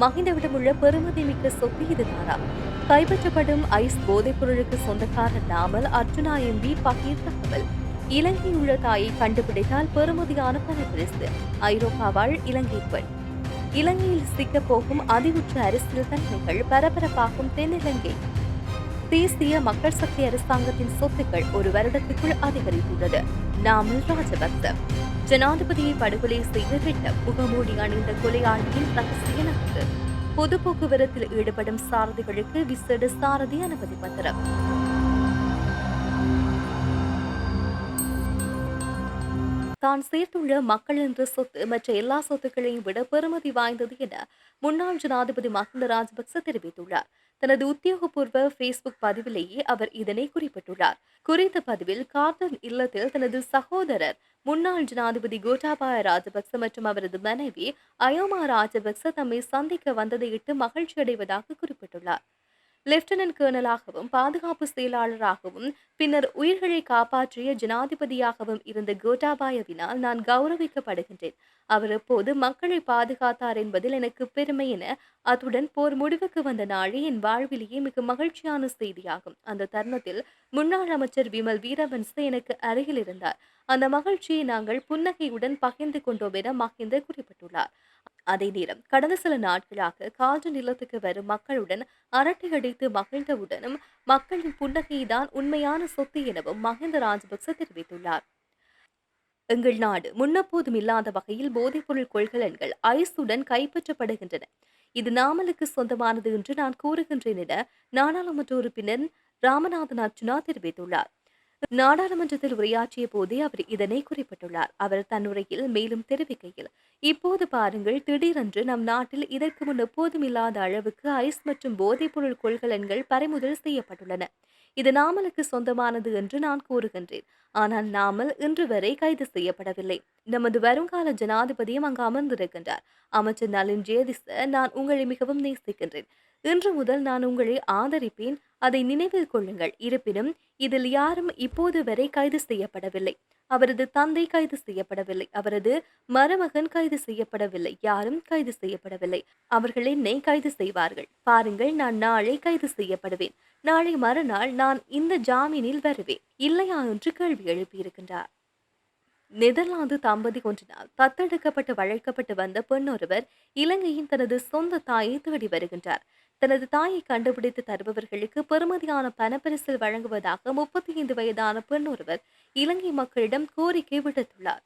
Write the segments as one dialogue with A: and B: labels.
A: மகிந்தவிடமுள்ள பெருமதிமிக்க சொத்து இதுதானா கைப்பற்றப்படும் ஐஸ் போதைப் பொருளுக்கு சொந்தக்காரர் நாமல் அர்ஜுனா எம்பி பகீர் தகவல். இலங்கையுள்ள உள்ள தாயை கண்டுபிடித்தால் பெறுமதியான பரிசு ஐரோப்பாவால் இலங்கை பெண். இலங்கையில் சிக்கப் போகும் அதிவுற்ற அரசியல் தன்மைகள் பரபரப்பாகும் தென்னிலங்கை. தேசிய மக்கள் சக்தி அரசாங்கத்தின் சொத்துக்கள் ஒரு வருடத்துக்குள் அதிகரித்துள்ளது. நாமல் ராஜபக்ச. ஜனாதிபதியை படுகொலை செய்ய திட்டம் முகமூடி அணிந்த கொலையாளியின் ரகசிய நகர்வு பொது போக்குவரத்தில் ஈடுபடும் சாரதிகளுக்கு விசேட சாரதி அனுமதி பத்திரம். தான் சேர்த்துள்ள மக்கள் என்ற சொத்து மற்ற எல்லா சொத்துக்களையும் விட பெறுமதி வாய்ந்தது என முன்னாள் ஜனாதிபதி மஹிந்த ராஜபக்ச தெரிவித்துள்ளார். தனது உத்தியோகபூர்வ ஃபேஸ்புக் பதிவிலேயே அவர் இதனை குறிப்பிட்டுள்ளார். குறித்த பதிவில் கார்டன் இல்லத்தில் தனது சகோதரர் முன்னாள் ஜனாதிபதி கோட்டாபாய ராஜபக்ச மற்றும் அவரது மனைவி அயோமா ராஜபக்ச தம்மை சந்திக்க வந்ததையிட்டு மகிழ்ச்சி அடைவதாக குறிப்பிட்டுள்ளார். லெப்டினன்ட் கேர்னலாகவும் பாதுகாப்பு செயலாளராகவும் பின்னர் உயிர்களை காப்பாற்றிய ஜனாதிபதியாகவும் இருந்த கோட்டாபாயவினால் நான் கௌரவிக்கப்படுகின்றேன். அவர் எப்போது மக்களை பாதுகாத்தார் என்பதில் எனக்கு பெருமை என அத்துடன் போர் முடிவுக்கு வந்த நாளே என் வாழ்விலேயே மிக மகிழ்ச்சியான செய்தியாகும். அந்த தருணத்தில் முன்னாள் அமைச்சர் விமல் வீரவன்ச எனக்கு அருகில் இருந்தார். அந்த மகிழ்ச்சியை நாங்கள் புன்னகையுடன் பகிர்ந்து கொண்டோம் என மகிந்த குறிப்பிட்டுள்ளார். அதே நேரம் கடந்த சில நாட்களாக காற்று நிலத்துக்கு வரும் மக்களுடன் அரட்டை அடித்து மகிழ்ந்தவுடனும் மக்களின் புன்னகைதான் உண்மையான சொத்து எனவும் மஹிந்த ராஜபக்ச தெரிவித்துள்ளார். எங்கள் நாடு முன்னப்போதும் இல்லாத வகையில் போதைப்பொருள் கொள்கலன்கள் ஐஸுடன் கைப்பற்றப்படுகின்றன. இது நாமலுக்கு சொந்தமானது என்று நான் கூறுகின்றேன் என நாடாளுமன்ற உறுப்பினர் ராமநாதன் அர்ஜுனா தெரிவித்துள்ளார். நாடாளுமன்றத்தில் உரையாற்றிய போதே அவர் இதனை குறிப்பிட்டுள்ளார். அவர் தன்னுரையில் மேலும் தெரிவிக்கையில் இப்போது பாருங்கள் திடீரென்று நம் நாட்டில் இதற்கு முன் எப்போதும் இல்லாத அளவுக்கு ஐஸ் மற்றும் போதைப்பொருள் கொள்கலன்கள் பறிமுதல் செய்யப்பட்டுள்ளன. இது நாமலுக்கு சொந்தமானது என்று நான் கூறுகின்றேன். ஆனால் நாமல் இன்று வரை கைது செய்யப்படவில்லை. நமது வருங்கால ஜனாதிபதியும் அங்கு அமர்ந்திருக்கின்றார். அமைச்சர் நலின் ஜேதிச நான் உங்களை மிகவும் நேசிக்கின்றேன். இன்று முதல் நான் உங்களை ஆதரிப்பேன். அதை நினைவில் கொள்ளுங்கள். இருப்பினும் இதில் யாரும் இப்போது வரை கைது செய்யப்படவில்லை. அவரது தந்தை கைது செய்யப்படவில்லை. அவரது மருமகன் கைது செய்யப்படவில்லை. யாரும் கைது செய்யப்படவில்லை. அவர்கள் என்னை கைது செய்வார்கள். பாருங்கள் நான் நாளை கைது செய்யப்படுவேன். நாளை மறுநாள் நான் இந்த ஜாமீனில் வருவேன். இல்லையா? என்று கேள்வி எழுப்பியிருக்கின்றார். நெதர்லாந்து தம்பதி ஒன்றினால் தத்தெடுக்கப்பட்டு வழக்கப்பட்டு வந்த பெண்ணொருவர் இலங்கையின் தனது சொந்த தாயை தேடி வருகின்றார். தனது தாயை கண்டுபிடித்து தருபவர்களுக்கு பெறுமதியான பணப்பரிசில் வழங்குவதாக முப்பத்தி ஐந்து வயதான பெண் ஒருவர் இலங்கை மக்களிடம் கோரிக்கை விடுத்துள்ளார்.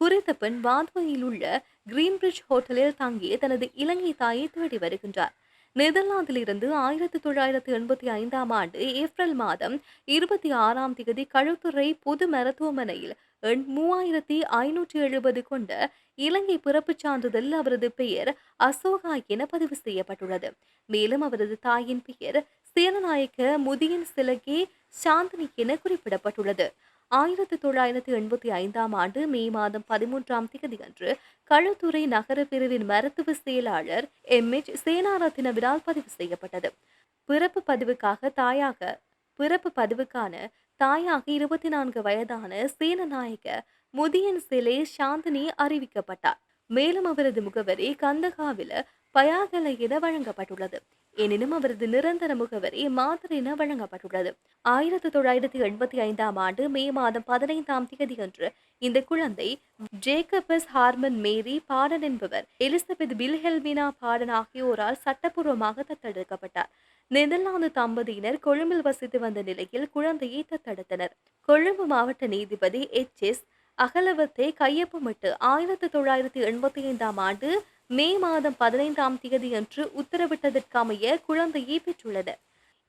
A: குறித்த பெண் வாதுவையில் உள்ள கிரீன்பிரிட்ஜ் ஹோட்டலில் தங்கி தனது இலங்கை தாயை தேடி வருகின்றார். நெதர்லாந்திலிருந்து ஆயிரத்தி தொள்ளாயிரத்தி எண்பத்தி ஐந்தாம் ஆண்டு ஏப்ரல் மாதம் இருபத்தி ஆறாம் தேதி கழுத்துறை பொது மருத்துவமனையில் எண் மூவாயிரத்தி ஐநூற்றி எழுபது கொண்ட இலங்கை பிறப்புச் சான்றிதழ் அவரது பெயர் அசோகா என பதிவு செய்யப்பட்டுள்ளது. மேலும் அவரது தாயின் பெயர் சேனநாயக்க முதியின் சிலகே சாந்தினி என குறிப்பிடப்பட்டுள்ளது. ஆயிரத்தி தொள்ளாயிரத்தி எண்பத்தி ஐந்தாம் ஆண்டு மே மாதம் பதிமூன்றாம் தேதி அன்று களுத்துறை நகர பிரிவின் மருத்துவ செயலாளர் எம். எச். சேனாரத்தினவினால் பதிவு செய்யப்பட்டது. பிறப்பு பதிவுக்காக தாயாக பிறப்பு பதிவுக்கான தாயாக இருபத்தி நான்கு வயதான சேனநாயக முதியன் சிலை சாந்தினி அறிவிக்கப்பட்டார். மேலும் அவரது முகவரி கந்தகாவில பயாகலை என வழங்கப்பட்டுள்ளது. எனினும் அவரது நிரந்தர முகவரி மாதர் என வழங்கப்பட்டுள்ளது. ஆயிரத்தி தொள்ளாயிரத்தி எண்பத்தி ஐந்தாம் ஆண்டு மே மாதம் பதினைந்தாம் தேதி அன்று இந்த குழந்தை ஜேக்கபஸ் ஹார்மன் மேரி பாடன் என்பவர் எலிசபெத் பில்ஹெல்மினா பாடன் ஆகியோரால் சட்டப்பூர்வமாக தத்தெடுக்கப்பட்டார். நெதர்லாந்து தம்பதியினர் கொழும்பில் வசித்து வந்த நிலையில் குழந்தையை தத்தெடுத்தனர். கொழும்பு மாவட்ட நீதிபதி எச் எஸ் அகலவத்தை கையொப்பமிட்டு ஆயிரத்தி தொள்ளாயிரத்தி எண்பத்தி ஐந்தாம் ஆண்டு மே மாதம் பதினைந்தாம் தேதி அன்று உத்தரவிட்டதற்கமைய குழந்தையை பெற்றுள்ளது.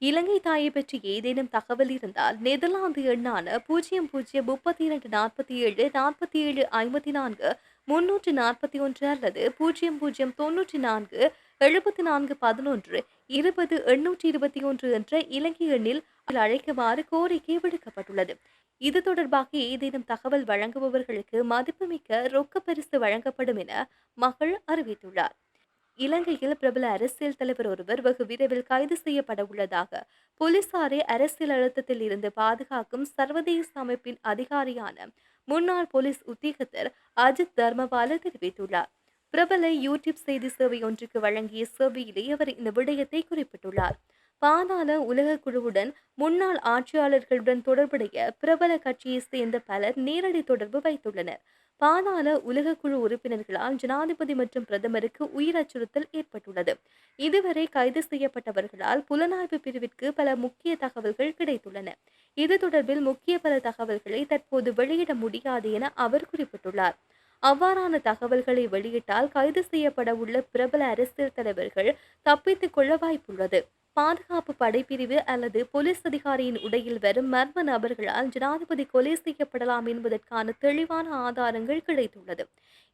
A: இலங்கை தாயை பற்றி ஏதேனும் தகவல் இருந்தால் நெதர்லாந்து எண்ணான பூஜ்ஜியம் பூஜ்ஜியம் முப்பத்தி இரண்டு நாற்பத்தி ஏழு நாற்பத்தி ஏழு ஐம்பத்தி நான்கு முன்னூற்று நாற்பத்தி ஒன்று அல்லது பூஜ்ஜியம் பூஜ்ஜியம் தொன்னூற்றி நான்கு எழுபத்தி நான்கு பதினொன்று இருபது எண்ணூற்றி இருபத்தி ஒன்று என்ற இலங்கை எண்ணில் அழைக்குமாறு கோரிக்கை விடுக்கப்பட்டுள்ளது. இது தொடர்பாக ஏதேனும் தகவல் வழங்குபவர்களுக்கு மதிப்புமிக்க ரொக்க பரிசு வழங்கப்படும் என மகள் அறிவித்துள்ளார். இலங்கையில் பிரபல அரசியல் தலைவர் ஒருவர் வெகு விரைவில் கைது செய்யப்பட உள்ளதாக போலீசாரை அரசியல் அழுத்தத்தில் இருந்து பாதுகாக்கும் சர்வதேச அமைப்பின் அதிகாரியான முன்னாள் போலீஸ் உத்தியோகத்தர் அஜித் தர்மபால தெரிவித்துள்ளார். பிரபல யூடியூப் செய்தி சேவை ஒன்றுக்கு வழங்கிய சேவையிலே அவர் இந்த விடயத்தை குறிப்பிட்டுள்ளார். பாதாள உலக குழுவுடன் முன்னாள் ஆட்சியாளர்களுடன் தொடர்புடைய பிரபல கட்சியைச் சேர்ந்த பலர் நேரடி தொடர்பு வைத்துள்ளனர். பாதாள உலக குழு உறுப்பினர்களால் ஜனாதிபதி மற்றும் பிரதமருக்கு உயிர் அச்சுறுத்தல் ஏற்பட்டுள்ளது. இதுவரை கைது செய்யப்பட்டவர்களால் புலனாய்வு பிரிவிற்கு பல முக்கிய தகவல்கள் கிடைத்துள்ளன. இது தொடர்பில் முக்கிய பல தகவல்களை தற்போது வெளியிட முடியாது என அவர் குறிப்பிட்டுள்ளார். அவ்வாறான தகவல்களை வெளியிட்டால் கைது செய்யப்பட உள்ள பிரபல அரசியல் தலைவர்கள் தப்பித்துக் கொள்ள வாய்ப்புள்ளது. பாதுகாப்பு படைப்பிரிவு அல்லது போலீஸ் அதிகாரியின் உடையில் வரும் மர்ம நபர்களால் ஜனாதிபதி கொலை செய்யப்படலாம் என்பதற்கான தெளிவான ஆதாரங்கள் கிடைத்துள்ளது.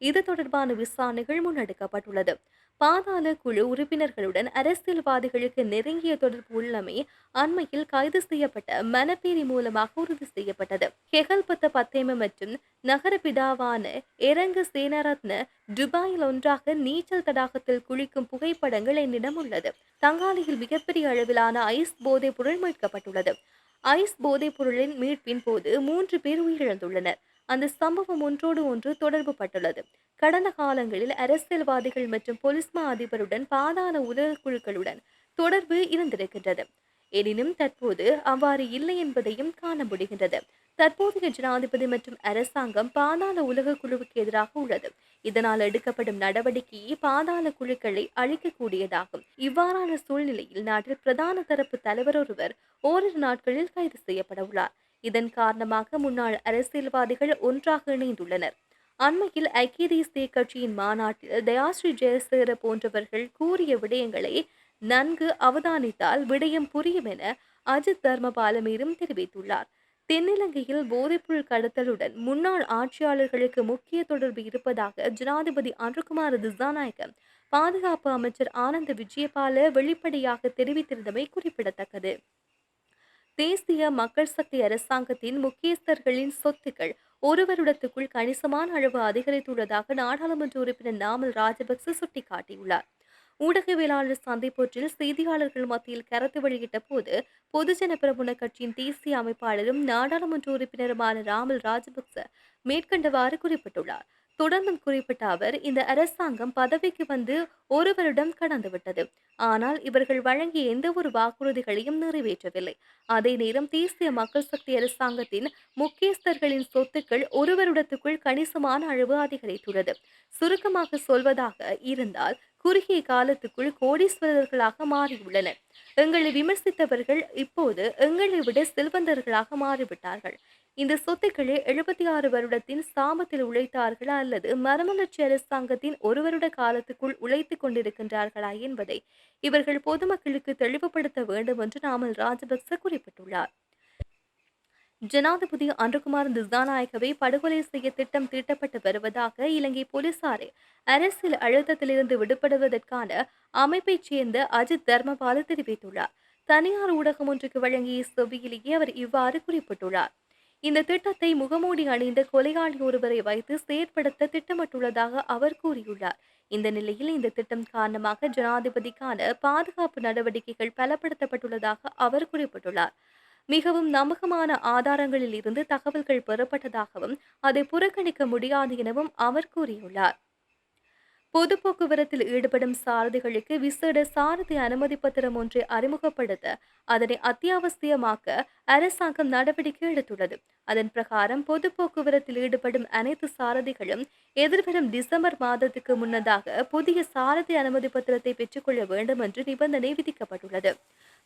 A: இது தொடர்பான விசாரணைகள் முன்னெடுக்கப்பட்டுள்ளது. பாதாள குழு உறுப்பினர்களுடன் அரசியல்வாதிகளுக்கு நெருங்கிய தொடர்பு உள்ளமை அண்மையில் கைது செய்யப்பட்ட மனப்பேரி மூலமாக உறுதி செய்யப்பட்டது. ஹெகல்பத்த பத்தேம மற்றும் நகர பிதாவான எரங்கு சேனரத்ன துபாயில் ஒன்றாக நீச்சல் தடாகத்தில் குளிக்கும் புகைப்படங்கள் என்னிடம் உள்ளது. தங்காலியில் மிகப்பெரிய அளவிலான ஐஸ் போதைப் பொருள் மீட்கப்பட்டுள்ளது. ஐஸ் போதைப் பொருளின் மீட்பின் போது மூன்று பேர் உயிரிழந்துள்ளனர். அந்த சம்பவம் ஒன்றோடு ஒன்று தொடர்பு பட்டுள்ளது கடந்த காலங்களில் அரசியல்வாதிகள் மற்றும் பொலிஸ்மா அதிபருடன் பாதாள உதவி குழுக்களுடன் தொடர்பு இருந்திருக்கின்றது. எனினும் தற்போது அவ்வாறு இல்லை என்பதையும் காண முடிகின்றது தற்போதைய ஜனாதிபதி மற்றும் அரசாங்கம் பாதாள உலக குழுவுக்கு எதிராக உள்ளது. இதனால் எடுக்கப்படும் நடவடிக்கையை பாதாள குழுக்களை அழிக்கக்கூடியதாகும். இவ்வாறான சூழ்நிலையில் நாட்டில் பிரதான தரப்பு தலைவர் ஒருவர் ஓரிரு நாட்களில் கைது செய்யப்பட உள்ளார். இதன் காரணமாக முன்னாள் அரசியல்வாதிகள் ஒன்றாக இணைந்துள்ளனர். அண்மையில் ஐக்கிய தேசிய கட்சியின் மாநாட்டில் தயாஸ்ரீ ஜெயசேர போன்றவர்கள் கூறிய விடயங்களை நன்கு அவதானித்தால் விடயம் புரியும் என அஜித் தர்மபால மேலும் தெரிவித்துள்ளார். தென்னிலங்கையில் போதைப்பொருள் கடத்தலுடன் முன்னாள் ஆட்சியாளர்களுக்கு முக்கிய தொடர்பு இருப்பதாக ஜனாதிபதி அனுகுமார் திசாநாயகம் பாதுகாப்பு அமைச்சர் ஆனந்த விஜயபால வெளிப்படையாக தெரிவித்திருந்தமை குறிப்பிடத்தக்கது. தேசிய மக்கள் சக்தி அரசாங்கத்தின் முக்கியஸ்தர்களின் சொத்துக்கள் ஒரு வருடத்துக்குள் கணிசமான அளவு அதிகரித்துள்ளதாக நாடாளுமன்ற உறுப்பினர் நாமல் ராஜபக்ச சுட்டிக்காட்டியுள்ளார். ஊடகவியலாளர் சந்திப்பொற்றில் செய்தியாளர்கள் மத்தியில் கருத்து வெளியிட்ட போது பொதுஜன பிரபுண கட்சியின் தேசிய அமைப்பாளரும் நாடாளுமன்ற உறுப்பினருமான ராமல் ராஜபக்ச மேற்கண்டவாறு குறிப்பிட்டுள்ளார். தொடர்ந்தும் குறிப்பிட்ட அவர் இந்த அரசாங்கம் பதவிக்கு வந்து ஒரு வருடம் கடந்துவிட்டது ஆனால் இவர்கள் வழங்கிய எந்த ஒரு வாக்குறுதிகளையும் நிறைவேற்றவில்லை. அதே நேரம் தேசிய மக்கள் சக்தி அரசாங்கத்தின் முக்கியஸ்தர்களின் சொத்துக்கள் ஒரு வருடத்துக்குள் கணிசமான அளவு அதிகரித்துள்ளது. சுருக்கமாக சொல்வதாக இருந்தால் குறுகிய காலத்துக்குள் கோடீஸ்வரர்களாக மாறியுள்ளனர். எங்களை விமர்சித்தவர்கள் இப்போது எங்களை விட செல்வந்தர்களாக மாறிவிட்டார்கள். இந்த சொத்துக்களை எழுபத்தி ஆறு வருடத்தின் சாமத்தில் உழைத்தார்களா அல்லது மரமலர்ச்சி அரசாங்கத்தின் ஒரு வருட காலத்துக்குள் உழைத்துக் கொண்டிருக்கின்றார்களா என்பதை இவர்கள் பொதுமக்களுக்கு தெளிவுபடுத்த வேண்டும் என்று நாமல் ராஜபக்ச குறிப்பிட்டுள்ளார். ஜனாதிபதி அன்றுகுமார் திசாநாயகவை படுகொலை செய்ய திட்டம் தீட்டப்பட்டு வருவதாக இலங்கை போலீசாரை அரசியல் அழுத்தத்திலிருந்து விடுபடுவதற்கான அமைப்பைச் சேர்ந்த அஜித் தர்மபால தெரிவித்துள்ளார். தனியார் ஊடகம் ஒன்றுக்கு வழங்கிய செவியிலேயே அவர் இவ்வாறு குறிப்பிட்டுள்ளார். இந்த திட்டத்தை முகமூடி அணிந்த கொலையாளி ஒருவரை வைத்து செயற்படுத்த திட்டமிட்டுள்ளதாக அவர் கூறியுள்ளார். இந்த நிலையில் இந்த திட்டம் காரணமாக ஜனாதிபதிக்கான பாதுகாப்பு நடவடிக்கைகள் பலப்படுத்தப்பட்டுள்ளதாக அவர் குறிப்பிட்டுள்ளார். மிகவும் நம்பகமான ஆதாரங்களில் இருந்து தகவல்கள் பெறப்பட்டதாகவும் அதை புறக்கணிக்க முடியாது எனவும் அவர் கூறியுள்ளார். பொது போக்குவரத்தில் ஈடுபடும் சாரதிகளுக்கு விசேட சாரதி அனுமதி பத்திரம் ஒன்றை அறிமுகப்படுத்த அதனை அத்தியாவசியமாக்க அரசாங்கம் நடவடிக்கை எடுத்துள்ளது. அதன் பிரகாரம் பொது போக்குவரத்தில் ஈடுபடும் அனைத்து சாரதிகளும் எதிர்வரும் டிசம்பர் மாதத்துக்கு முன்னதாக புதிய சாரதி அனுமதி பத்திரத்தை பெற்றுக்கொள்ள வேண்டும் என்று நிபந்தனை விதிக்கப்பட்டுள்ளது.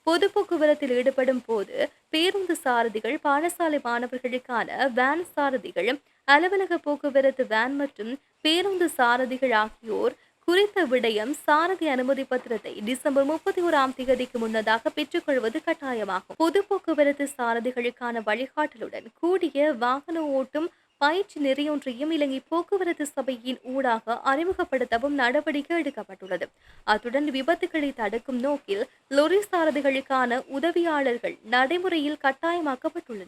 A: பொது போக்குவரத்தில் ஈடுபடும் போது பேருந்து சாரதிகள் பாடசாலை மாணவர்களுக்கான வேன் சாரதிகள் அலுவலக போக்குவரத்து வேன் மற்றும் பேருந்து சாரதிகள் ஆகியோர் குறித்த விடயம் சாரதி அனுமதி பத்திரத்தை டிசம்பர் முப்பத்தி ஓராம் தேதிக்கு முன்னதாக பெற்றுக்கொள்வது கட்டாயமாகும். பொது போக்குவரத்து சாரதிகளுக்கான வழிகாட்டலுடன் கூடிய வாகன ஓட்டும் பயிற்சி நெறியொன்றையும் இலங்கை போக்குவரத்து சபையின் ஊடாக அறிமுகப்படுத்தவும் நடவடிக்கை எடுக்கப்பட்டுள்ளது. அத்துடன் விபத்துகளை தடுக்கும் நோக்கில் லொரி சாரதிகளுக்கான உதவியாளர்கள் நடைமுறையில் கட்டாயமாக்கப்பட்டுள்ளனர்.